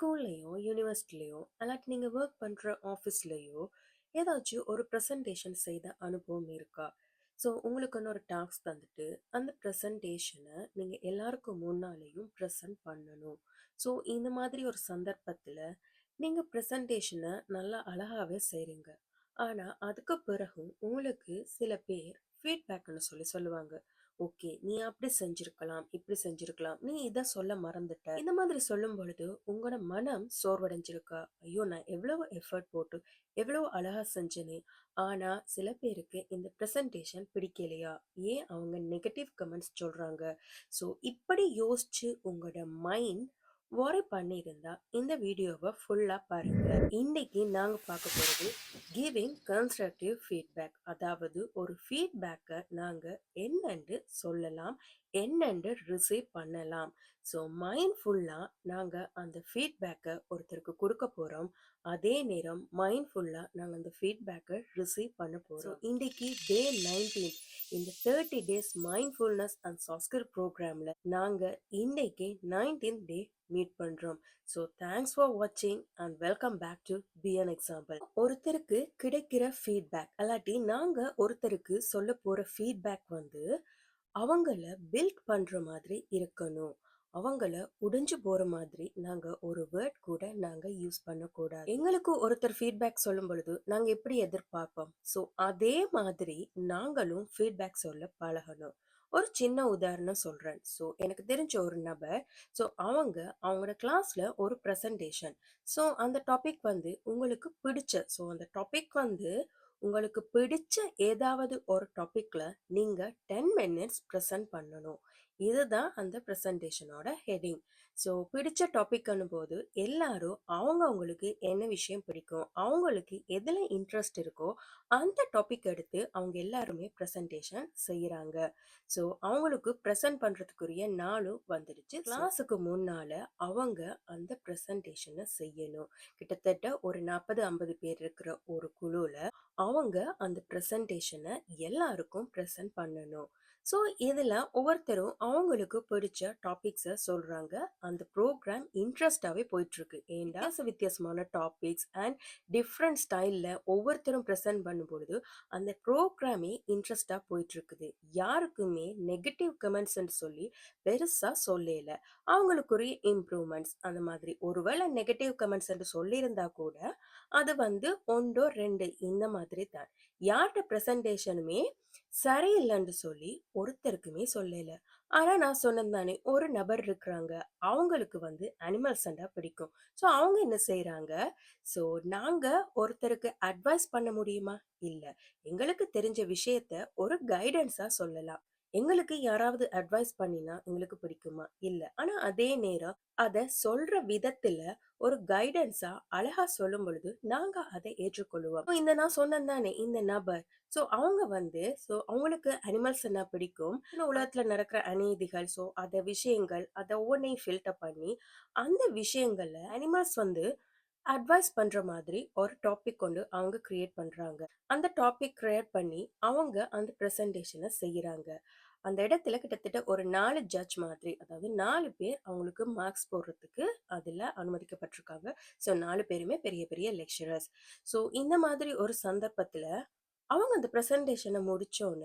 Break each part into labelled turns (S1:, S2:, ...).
S1: ஸ்கூல்லையோ, யூனிவர்சிட்டிலையோ அல்லாட்டி நீங்கள் ஒர்க் பண்ணுற ஆஃபீஸ்லேயோ ஏதாச்சும் ஒரு ப்ரெசன்டேஷன் செய்த அனுபவம் இருக்கா? ஸோ, உங்களுக்குன்னு ஒரு டாஸ்க் தந்துட்டு, அந்த ப்ரெசன்டேஷனை நீங்கள் எல்லாருக்கும் முன்னாலேயும் ப்ரெசன்ட் பண்ணணும். ஸோ, இந்த மாதிரி ஒரு சந்தர்ப்பத்தில் நீங்கள் ப்ரெசன்டேஷனை நல்லா அழகாகவே செய்கிறீங்க ஆனால் அதுக்கு பிறகும் உங்களுக்கு சில பேர் ஃபீட்பேக்குன்னு சொல்லி சொல்லுவாங்க. "ஓகே, நீ அப்படி செஞ்சிருக்கலாம், இப்படி செஞ்சிருக்கலாம். நீ இத சொல்ல மறந்துட்ட." இந்த மாதிரி சொல்லும் பொழுது, உங்களோட மனம் சோர்வடைஞ்சிருக்கா? "ஐயோ! நான் எவ்வளவு எஃபர்ட் போட்டு, எவ்வளவு அழகா செஞ்சேனே! ஆனா, சில பேருக்கு இந்த ப்ரெசன்டேஷன் பிடிக்கலையா? ஏன் அவங்க நெகட்டிவ் கமெண்ட்ஸ் சொல்றாங்க?" ஸோ, இப்படி யோசிச்சு உங்களோட மைண்ட் வொரி பண்ணியிருந்தா, இந்த வீடியோவ ஃபுல்லா பாருங்க. இன்னைக்கு நாங்க பார்க்க போறது, கிவிங் கன்ஸ்ட்ரக்டிவ் ஃபீட்பேக். அதாவது ஒரு ஃபீட்பேக்க நாங்க என்னன்னு சொல்லலாம், என்னன்னு ரிசீவ் பண்ணலாம். ஸோ, மைண்ட்ஃபுல்லா நாங்க அந்த ஃபீட்பேக்க ஒருத்தருக்கு குடுக்க போறோம். அதே நேரம் மைண்ட்ஃபுல்லா நாங்க அந்த ஃபீட்பேக்க ரிசீவ் பண்ண போறோம். இன்னைக்கு டே 19 இந்த 30 டேஸ் மைண்ட்ஃபுல்னஸ் அண்ட் ஸ்கில் ப்ரோகிராம்ல நாங்க இன்னைக்கு 19த் டே மீட் பண்ணுறோம் ஸோ, தேங்க்ஸ் ஃபார் வாட்சிங் and welcome back to be an example. ஒருத்தருக்கு கிடைக்கிற ஃபீட்பேக் அல்லாட்டி நாங்கள் ஒருத்தருக்கு சொல்ல போகிற ஃபீட்பேக் வந்து, அவங்கள பில்ட் பண்ணுற மாதிரி இருக்கணும். அவங்கள உடைஞ்சு போகிற மாதிரி நாங்கள் ஒரு வேர்ட் கூட நாங்கள் யூஸ் பண்ணக்கூடாது. எங்களுக்கு ஒருத்தர் ஃபீட்பேக் சொல்லும் பொழுது, நாங்கள் எப்படி எதிர்பார்ப்போம்? ஸோ, அதே மாதிரி நாங்களும் ஃபீட்பேக் சொல்ல பழகணும். ஒரு சின்ன உதாரணம் சொல்கிறேன் ஸோ, எனக்கு தெரிஞ்ச ஒரு நபர், ஸோ அவங்க அவங்களோட கிளாஸில் ஒரு ப்ரெசன்டேஷன் ஸோ, அந்த டாபிக் வந்து உங்களுக்கு பிடிச்ச ஸோ அந்த டாபிக் வந்து உங்களுக்கு பிடிச்ச ஏதாவது ஒரு டாபிக்ல நீங்க 10 மினிட்ஸ் பிரசன்ட் பண்ணணும். இதுதான் அந்த பிரசன்டேஷனோட ஹெட்டிங். ஸோ, பிடிச்ச டாபிக்ன்னும் போது எல்லாரும் அவங்க அவங்களுக்கு என்ன விஷயம் பிடிக்கும், அவங்களுக்கு எதுல இன்ட்ரெஸ்ட் இருக்கோ, அந்த டாபிக் எடுத்து அவங்க எல்லாருமே பிரசன்டேஷன் செய்றாங்க. ஸோ, அவங்களுக்கு பிரசன்ட் பண்றதுக்குரிய நாளும் வந்துடுச்சு. கிளாஸுக்கு முன்னால அவங்க அந்த பிரசன்டேஷன செய்யணும். கிட்டத்தட்ட ஒரு 40, 50 பேர் இருக்கிற ஒரு குழுல அவங்க அந்த ப்ரெசன்டேஷனை எல்லாருக்கும் ப்ரெசன்ட் பண்ணணும். ஸோ, இதில் ஒவ்வொருத்தரும் அவங்களுக்கு பிடிச்ச டாபிக்ஸை சொல்கிறாங்க அந்த ப்ரோக்ராம் இன்ட்ரெஸ்டாகவே போயிட்டுருக்கு. ஏன்டா வித்தியாசமான டாபிக்ஸ் அண்ட் டிஃப்ரெண்ட் ஸ்டைலில் ஒவ்வொருத்தரும் ப்ரெசென்ட் பண்ணும்பொழுது, அந்த ப்ரோக்ராமே இன்ட்ரெஸ்டாக போயிட்டுருக்குது. யாருக்குமே நெகட்டிவ் கமெண்ட்ஸ்ன்னு சொல்லி பெருசாக சொல்லல. அவங்களுக்குரிய இம்ப்ரூவ்மெண்ட்ஸ் அந்த மாதிரி. ஒருவேளை நெகட்டிவ் கமெண்ட்ஸ்ன்னு சொல்லியிருந்தா கூட, அது வந்து 1 2 இந்த மாதிரி தான். யார்கிட்ட ப்ரெசன்டேஷனுமே சரியில்லைன்னு சொல்லி ஒருத்தருக்குமே சொல்லல. ஆனா, நான் சொன்னது தானே, ஒரு நபர் இருக்கிறாங்க. அவங்களுக்கு வந்து அனிமல்ஸ்ன்னா பிடிக்கும். ஸோ, அவங்க என்ன செய்யறாங்க ஸோ நாங்க ஒருத்தருக்கு அட்வைஸ் பண்ண முடியுமா? இல்ல. எங்களுக்கு தெரிஞ்ச விஷயத்த ஒரு கைடன்ஸா சொல்லலாம். எங்களுக்கு யாராவது அட்வைஸ் பண்ணினா எங்களுக்கு பிடிக்குமா? இல்ல. ஆனா, அதே நேரம் அத சொல்ற விதத்துல ஒரு கைடன்ஸா அழகா சொல்லும் பொழுது, நாங்க அதை ஏற்றுக்கொள்வோம் இந்த நான் சொன்னேன் தானே, இந்த நபர். ஸோ, அவங்க வந்து ஸோ அவங்களுக்கு அனிமல்ஸ்ன்னா பிடிக்கும். இந்த உலகத்துல நடக்கிற அநீதிகள், ஸோ அத விஷயங்கள், அதை ஒவ்வொன்றையும் ஃபில்டர் பண்ணி, அந்த விஷயங்கள்ல அனிமல்ஸ் வந்து அட்வைஸ் பண்ற மாதிரி ஒரு டாபிக் கொண்டு அவங்க கிரியேட் பண்றாங்க. அந்த டாபிக் கிரியேட் பண்ணி, அவங்க அந்த பிரசன்டேஷன செய்றாங்க. அந்த இடத்துல கிட்டத்தட்ட ஒரு 4 ஜட்ஜ் மாதிரி, அதாவது 4 பேர் அவங்களுக்கு மார்க்ஸ் போடுறதுக்கு அதுல அனுமதிக்கப்பட்டிருக்காங்க. ஸோ, 4 பேருமே பெரிய பெரிய லெக்சரர்ஸ். ஸோ, இந்த மாதிரி ஒரு சந்தர்ப்பத்துல, அவங்க அந்த பிரசன்டேஷன முடிச்சோன,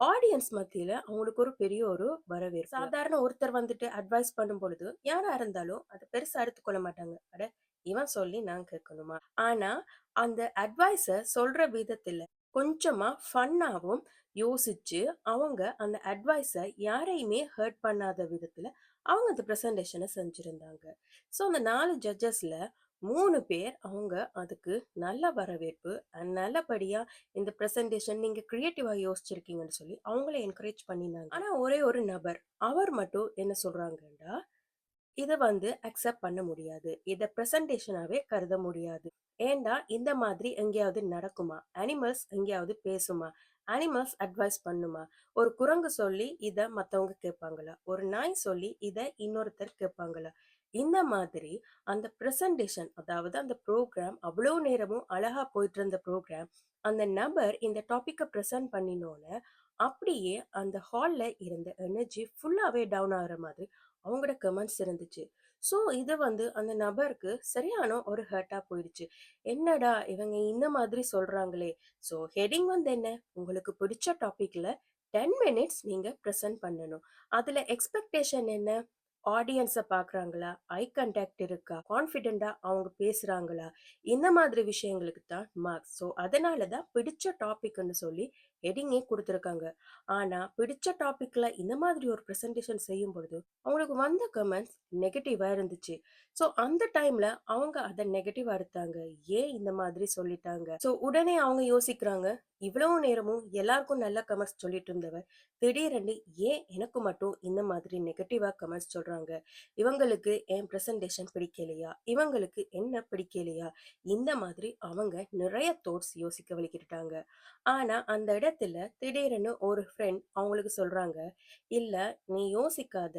S1: ஆடியன்ஸ் மத்தியில அவங்களுக்கு ஒரு பெரிய ஒரு வரவேற்பு. சாதாரண ஒருத்தர் வந்துட்டு அட்வைஸ் பண்ணும் பொழுது, யாரா இருந்தாலும் அத பெருசா எடுத்துக்கொள்ள மாட்டாங்க. அட இவன் சொல்லி நான் கேட்கணுமா? ஆனா, அந்த அட்வைஸை சொல்ற விதத்துல கொஞ்சமா ஃபன்னாவும் யோசிச்சு, அவங்க அந்த அட்வைஸை யாரையுமே ஹர்ட் பண்ணாத விதத்துல அவங்க அந்த ப்ரெசன்டேஷனை செஞ்சிருந்தாங்க. ஸோ, அந்த நாலு ஜட்ஜஸ்ல மூணு பேர் அவங்க அதுக்கு நல்ல வரவேற்பு அண்ட் நல்லபடியா இந்த ப்ரெசன்டேஷன் நீங்க கிரியேட்டிவா யோசிச்சிருக்கீங்கன்னு சொல்லி அவங்கள என்கரேஜ் பண்ணினாங்க. ஆனா, ஒரே ஒரு நபர், அவர் மட்டும் என்ன சொல்கிறாங்கன்னா இதை வந்து அக்செப்ட் பண்ண முடியாது. இதை பிரசன்டேஷனாவே கருத முடியாது. ஏன்டா இந்த மாதிரி எங்கேயாவது நடக்குமா? அனிமல்ஸ் எங்கேயாவது பேசுமா? அனிமல்ஸ் அட்வைஸ் பண்ணுமா? ஒரு குரங்கு சொல்லி இதை மற்றவங்க கேட்பாங்களா? ஒரு நாய் சொல்லி இதை இன்னொருத்தர் கேட்பாங்களா? இந்த மாதிரி அந்த ப்ரெசன்டேஷன் அதாவது அந்த ப்ரோக்ராம் அவ்வளோ நேரமும் அழகா போயிட்டு இருந்த ப்ரோக்ராம் அந்த நபர் இந்த டாப்பிக்கை ப்ரெசன்ட் பண்ணினோன்னு அப்படியே அந்த ஹாலில் இருந்த எனர்ஜி ஃபுல்லாகவே டவுன் ஆகிற மாதிரி அவங்களோட கமெண்ட்ஸ் இருந்துச்சு. ஸோ இது வந்து அந்த நபருக்கு சரியான ஒரு ஹர்ட்டா போயிடுச்சு. என்னடா இவங்க இந்த மாதிரி சொல்றாங்களே! ஸோ ஹெடிங் வந்து என்ன? உங்களுக்கு பிடிச்ச டாபிக்ல 10 மினிட்ஸ் நீங்க ப்ரெசென்ட் பண்ணணும். அதுல எக்ஸ்பெக்டேஷன் என்ன? ஆடியன்ஸை பார்க்குறாங்களா? ஐ கண்டாக்ட் இருக்கா? கான்ஃபிடெண்ட்டாக அவங்க பேசுகிறாங்களா இந்த மாதிரி விஷயங்களுக்கு தான் மார்க்ஸ். ஸோ அதனால தான் பிடிச்ச டாபிக்னு சொல்லி ஹெட்டிங்கே கொடுத்துருக்காங்க ஆனால் பிடிச்ச டாப்பிக்கில் இந்த மாதிரி ஒரு ப்ரெசென்டேஷன் செய்யும் பொழுது அவங்களுக்கு வந்த கமெண்ட்ஸ் நெகட்டிவாக இருந்துச்சு. ஸோ அந்த டைமில் அவங்க அதை நெகட்டிவாக எடுத்தாங்க. ஏன் இந்த மாதிரி சொல்லிட்டாங்க? ஸோ உடனே அவங்க யோசிக்கிறாங்க, இவ்வளவு நேரமும் எல்லாருக்கும் நல்ல கமெண்ட்ஸ் சொல்லிட்டு இருந்தவர், திடீரென்று ஏன் எனக்கு மட்டும் இந்த மாதிரி நெகட்டிவாக கமெண்ட்ஸ் சொல்கிறாங்க இவங்களுக்கு என் ப்ரெசன்டேஷன் பிடிக்கலையா? இவங்களுக்கு என்ன பிடிக்கலையா? இந்த மாதிரி அவங்க நிறைய தோட்ஸ் யோசிக்க வழிக்கிட்டாங்க. ஆனால் அந்த இடத்துல திடீரென ஒரு ஃப்ரெண்ட் அவங்களுக்கு சொல்றாங்க, "இல்ல நீ யோசிக்காத.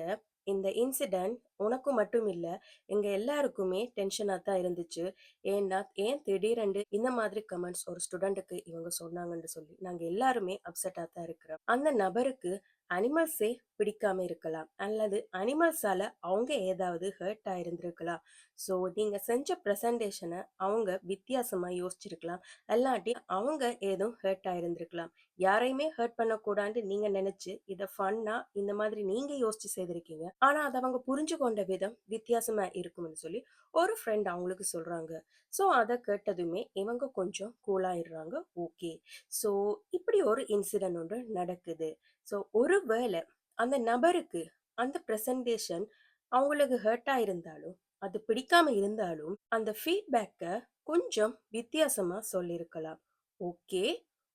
S1: இந்த இன்சிடென்ட் உனக்கு மட்டும் இல்ல, எங்க எல்லாருக்குமே டென்ஷனா தான் இருந்துச்சு. ஏன்னா, ஏன் திடீரெண்டு இந்த மாதிரி கமெண்ட்ஸ் ஒரு ஸ்டூடெண்ட்டுக்கு இவங்க சொன்னாங்கன்னு சொல்லி, நாங்க எல்லாருமே அப்செட்டா தான் இருக்கிறோம். அந்த நபருக்கு அனிமல்ஸே பிடிக்காம இருக்கலாம். அல்லது அனிமல்ஸால அவங்க ஏதாவது ஹர்ட் ஆயிருந்திருக்கலாம். ஸோ நீங்க செஞ்ச ப்ரெசன்டேஷனை அவங்க வித்தியாசமா யோசிச்சிருக்கலாம். அல்லாட்டி அவங்க ஏதும் ஹர்ட் ஆயிருந்திருக்கலாம். யாரையுமே ஹர்ட் பண்ணக்கூடாதுன்னு நீங்க நினைச்சு இதை ஃபன்னா இந்த மாதிரி நீங்க யோசிச்சு செய்திருக்கீங்க. ஆனா அதை அவங்க புரிஞ்சு கொண்ட விதம் வித்தியாசமா இருக்கும்னு சொல்லி ஒரு ஃப்ரெண்ட் அவங்களுக்கு சொல்றாங்க. ஸோ அதை கேட்டதுமே இவங்க கொஞ்சம் கூலாயிடுறாங்க ஓகே. ஸோ இப்படி ஒரு இன்சிடென்ட் ஒன்று நடக்குது. ஸோ ஒரு ஒருவேளை அந்த நபருக்கு அந்த பிரசன்டேஷன் அவங்களுக்கு ஹர்ட்டா இருந்தாலும், அது பிடிக்காம இருந்தாலும், அந்த ஃபீட்பேக்கை கொஞ்சம் வித்தியாசமா சொல்லியிருக்கலாம். ஓகே,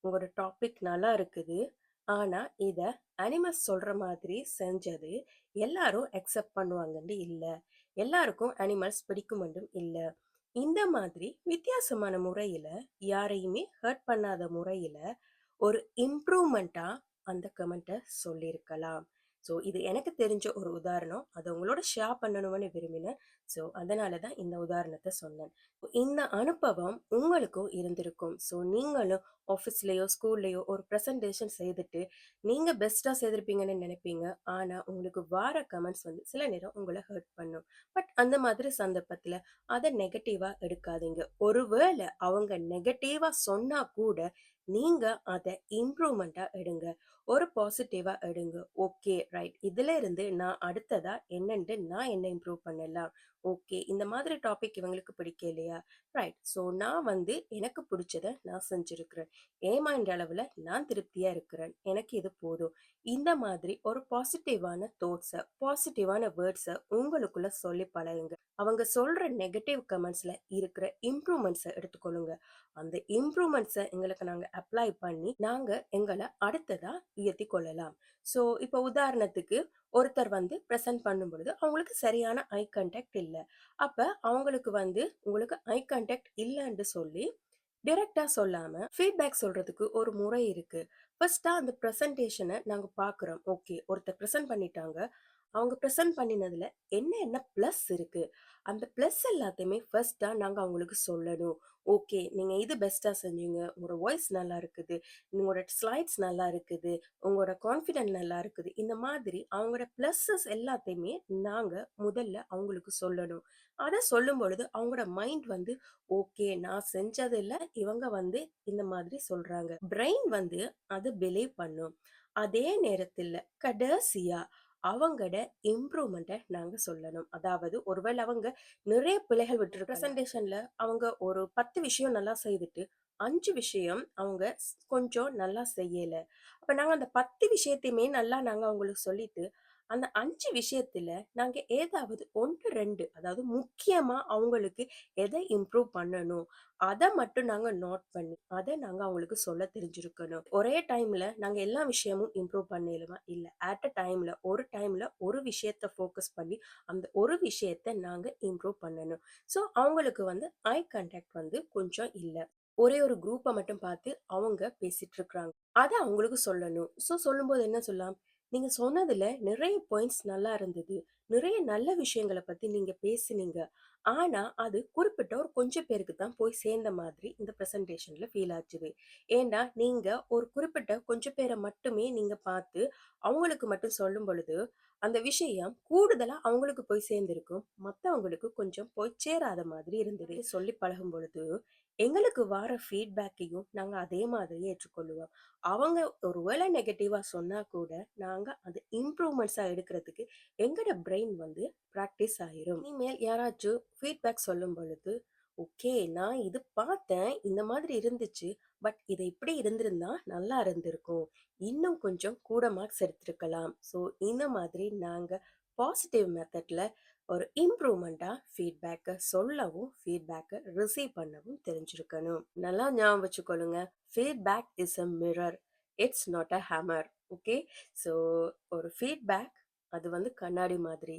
S1: உங்களோட டாபிக் நல்லா இருக்குது. ஆனா, இத அனிமல்ஸ் சொல்ற மாதிரி செஞ்சது எல்லாரும் அக்செப்ட் பண்ணுவாங்கன்னு இல்லை எல்லாருக்கும் அனிமல்ஸ் பிடிக்குமென்றும் இல்லை இந்த மாதிரி வித்தியாசமான முறையில யாரையுமே ஹர்ட் பண்ணாத முறையில ஒரு இம்ப்ரூவ்மெண்ட்டா அந்த கமெண்ட்டை சொல்லியிருக்கலாம். ஸோ இது எனக்கு தெரிஞ்ச ஒரு உதாரணம். அதை உங்களோட ஷேர் பண்ணணும்னு விரும்பினேன். ஸோ அதனால தான் இந்த உதாரணத்தை சொன்னேன். இந்த அனுபவம் உங்களுக்கும் இருந்திருக்கும். ஸோ நீங்களும் ஆஃபீஸ்லேயோ ஸ்கூல்லேயோ ஒரு ப்ரெசன்டேஷன் செய்துட்டு, நீங்கள் பெஸ்ட்டாக செய்திருப்பீங்கன்னு நினைப்பீங்க ஆனால் உங்களுக்கு வார கமெண்ட்ஸ் வந்து சில நேரம் உங்களை ஹர்ட் பண்ணும். பட் அந்த மாதிரி சந்தர்ப்பத்தில் அதை நெகட்டிவாக எடுக்காதீங்க. ஒருவேளை அவங்க நெகட்டிவாக சொன்னால் கூட, நீங்கள் அதை இம்ப்ரூவ்மெண்ட்டாக எடுங்க. ஒரு பாசிட்டிவா எடுங்க. Okay, right. இதுல இருந்து நான் அடுத்ததா என்னன்ட்டு நான் என்ன இம்ப்ரூவ் பண்ணலாம்? ஓகே, இந்த மாதிரி டாபிக் இவங்களுக்கு பிடிக்கலையா? ரைட். ஸோ நான் வந்து எனக்கு பிடிச்சதை நான் செஞ்சிருக்கிறேன். ஏமாண்ட அளவில் நான் திருப்தியாக இருக்கிறேன். எனக்கு இது போதும். இந்த மாதிரி ஒரு பாசிட்டிவான தோட்ஸை பாசிட்டிவான வேர்ட்ஸை உங்களுக்குள்ள சொல்லி பழகுங்க. அவங்க சொல்கிற நெகட்டிவ் கமெண்ட்ஸில் இருக்கிற இம்ப்ரூவ்மெண்ட்ஸை எடுத்துக்கொள்ளுங்க. அந்த இம்ப்ரூவ்மெண்ட்ஸை எங்களுக்கு நாங்கள் அப்ளை பண்ணி, நாங்கள் எங்களை அடுத்ததாக உயர்த்தி கொள்ளலாம். ஸோ இப்போ உதாரணத்துக்கு ஒருத்தர் வந்து பிரசன்ட் பண்ணும்பொழுது, அவங்களுக்கு சரியான ஐ கான்டாக்ட் இல்லை அப்போ அவங்களுக்கு வந்து உங்களுக்கு ஐ கான்டாக்ட் இல்லைன்னு சொல்லி, டிரெக்டாக சொல்லாமல் ஃபீட்பேக் சொல்றதுக்கு ஒரு முறை இருக்கு. ஃபர்ஸ்ட்டாக அந்த ப்ரெசன்டேஷனை நாங்கள் பார்க்குறோம். ஓகே. ஒருத்தர் பிரசன்ட் பண்ணிட்டாங்க. அவங்க ப்ரெசென்ட் பண்ணினதுல என்ன என்ன ப்ளஸ் இருக்கு? அந்த ப்ளஸ் எல்லாத்தையுமே ஃபர்ஸ்ட்டாக நாங்க அவங்களுக்கு சொல்லணும். ஓகே. நீங்க இது பெஸ்ட்டாக செஞ்சீங்க. உங்களோட வாய்ஸ் நல்லா இருக்குது. உங்களோட ஸ்லைட்ஸ் நல்லா இருக்குது. உங்களோட கான்ஃபிடென்ட் நல்லா இருக்குது. இந்த மாதிரி அவங்களோட ப்ளஸ்ஸஸ் எல்லாத்தையுமே நாங்க முதல்ல அவங்களுக்கு சொல்லணும். அத சொல்லும்பொழுது அவங்களோட மைண்ட் வந்து, ஓகே நான் செஞ்சதில்ல இவங்க வந்து இந்த மாதிரி சொல்றாங்க. பிரெயின் வந்து அது பிலீவ் பண்ணும். அதே நேரத்துல கடைசியா அவங்களோட இம்ப்ரூவ்மெண்ட்ட நாங்க சொல்லணும். அதாவது ஒருவேள அவங்க நிறைய பிழைகள் விட்டுருக்கலாம். பிரசன்டேஷன்ல அவங்க ஒரு 10 விஷயம் நல்லா செய்துட்டு, 5 விஷயம் அவங்க ஸ் கொஞ்சம் நல்லா செய்யல. அப்ப நாங்க அந்த 10 விஷயத்தையுமே நல்லா நாங்க அவங்களுக்கு சொல்லிட்டு, அந்த அஞ்சு விஷயத்துல நாங்க ஏதாவது 1, 2 அதாவது முக்கியமா அவங்களுக்கு எதை இம்ப்ரூவ் பண்ணணும், அதை மட்டும் நாங்க நோட் பண்ணி, அதை நாங்க அவங்களுக்கு சொல்ல தெரிஞ்சிருக்கணும். ஒரே டைம்ல நாங்க எல்லா விஷயமும் இம்ப்ரூவ் பண்ணிடலாமா இல்ல. அட் அ டைம்ல ஒரு டைம்ல ஒரு விஷயத்த ஃபோக்கஸ் பண்ணி, அந்த ஒரு விஷயத்த நாங்க இம்ப்ரூவ் பண்ணணும். ஸோ அவங்களுக்கு வந்து ஐ கான்டாக்ட் வந்து கொஞ்சம் இல்லை ஒரே ஒரு குரூப்பை மட்டும் பார்த்து அவங்க பேசிட்டு இருக்கிறாங்க அதை அவங்களுக்கு சொல்லணும். ஸோ சொல்லும்போது என்ன சொல்லலாம்? நீங்க சொன்னதுல நிறைய பாயிண்ட்ஸ் நல்லா இருந்தது. நிறைய நல்ல விஷயங்கள பத்தி நீங்க பேசுனீங்க ஆனா, அது குறிப்பிட்ட ஒரு கொஞ்சம் பேருக்கு தான் போய் சேர்ந்த மாதிரி இந்த ப்ரெசன்டேஷன்ல ஃபீல் ஆச்சுது. ஏன்னா, நீங்க ஒரு குறிப்பிட்ட கொஞ்சம் பேரை மட்டுமே நீங்க பார்த்து, அவங்களுக்கு மட்டும் சொல்லும் பொழுது, அந்த விஷயம் கூடுதலா அவங்களுக்கு போய் சேர்ந்திருக்கும். மத்தவங்களுக்கு கொஞ்சம் போய் சேராத மாதிரி இருந்தது. சொல்லி பழகும் பொழுது, எங்களுக்கு வார ஃபீட்பேக்கையும் நாங்கள் அதே மாதிரி ஏற்றுக்கொள்ளுவோம். அவங்க ஒரு வேளை நெகட்டிவாக சொன்னால் கூட, நாங்கள் அது இம்ப்ரூவ்மெண்ட்ஸாக எடுக்கிறதுக்கு எங்களோட பிரெயின் வந்து ப்ராக்டிஸ் ஆயிரும். இனிமேல் யாராச்சும் ஃபீட்பேக் சொல்லும் பொழுது, "ஓகே நான் இது பார்த்தேன். இந்த மாதிரி இருந்துச்சு. பட் இது இப்படி இருந்திருந்தா நல்லா இருந்திருக்கும். இன்னும் கொஞ்சம் கூட மார்க்ஸ் எடுத்திருக்கலாம்." ஸோ இந்த மாதிரி நாங்கள் பாசிட்டிவ் மெத்தட்ல ஒரு இம்ப்ரூவ்மெண்ட்டாக ஃபீட்பேக்கை சொல்லவும், ஃபீட்பேக்கை ரிசீவ் பண்ணவும் தெரிஞ்சிருக்கணும். நல்லா ஞாபகம் வச்சுக்கொள்ளுங்க. Feedback is a mirror. It's not a hammer. Okay. So ஒரு ஃபீட்பேக் அது வந்து கண்ணாடி மாதிரி.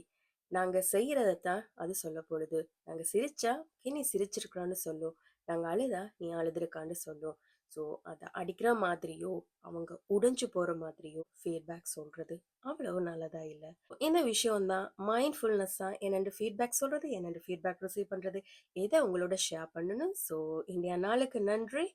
S1: நாங்கள் செய்யறத தான் அது சொல்ல போடுது நாங்கள் சிரிச்சா, நீ சிரிச்சிருக்கிறான்னு சொல்லும். நாங்கள் அழுதா, "நீ அழுதுருக்கான்னு" சொல்லும். ஸோ அதை அடிக்கிற மாதிரியோ, அவங்க உடைஞ்சு போகிற மாதிரியோ ஃபீட்பேக் சொல்கிறது அவ்வளவு நல்லதா இல்லை இந்த விஷயம் தான் மைண்ட்ஃபுல்னஸ்ஸா என்னண்டு ஃபீட்பேக் சொல்கிறது என்னென்று ஃபீட்பேக் ரிசீவ் பண்ணுறது எதை உங்களோட ஷேர் பண்ணணும். ஸோ இந்தியா நாளுக்கு நன்றி.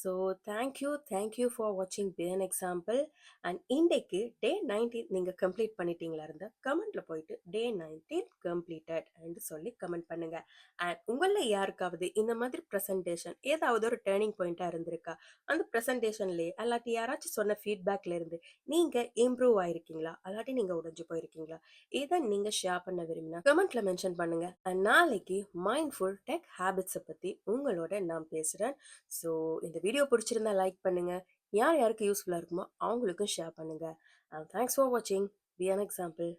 S1: So thank you, thank you for வாட்சிங் பி எக்ஸாம்பிள். அண்ட் இன்றைக்கு டே நைன்டீன் நீங்கள் கம்ப்ளீட் பண்ணிட்டீங்களா இருந்தால் கமெண்ட்டில் போயிட்டு டே 19 கம்ப்ளீட்டட் என்று சொல்லி கமெண்ட் பண்ணுங்கள் அண்ட் உங்களில் யாருக்காவது இந்த மாதிரி ப்ரெசன்டேஷன் ஏதாவது ஒரு டேர்னிங் பாயிண்ட்டாக இருந்திருக்கா? அந்த ப்ரெசன்டேஷன்லேயே அல்லாட்டி யாராச்சும் சொன்ன ஃபீட்பேக்லேருந்து இருந்து இம்ப்ரூவ் ஆயிருக்கீங்களா? அல்லாட்டி நீங்க உடைஞ்சு போயிருக்கீங்களா? இதை நீங்க ஷேர் பண்ண விரும்பினா கமெண்ட்ல மென்ஷன் பண்ணுங்க. அண்ட் நாளைக்கு மைண்ட்ஃபுல் டெக் ஹேபிட்ஸை பத்தி உங்களோட நான் பேசுறேன். ஸோ இந்த வீடியோ பிடிச்சிருந்தா லைக் பண்ணுங்க. யார் யாருக்கு யூஸ்ஃபுல்லா இருக்குமோ அவங்களுக்கும் ஷேர் பண்ணுங்க. அண்ட் தேங்க்ஸ் ஃபார் வாட்சிங். Be an example.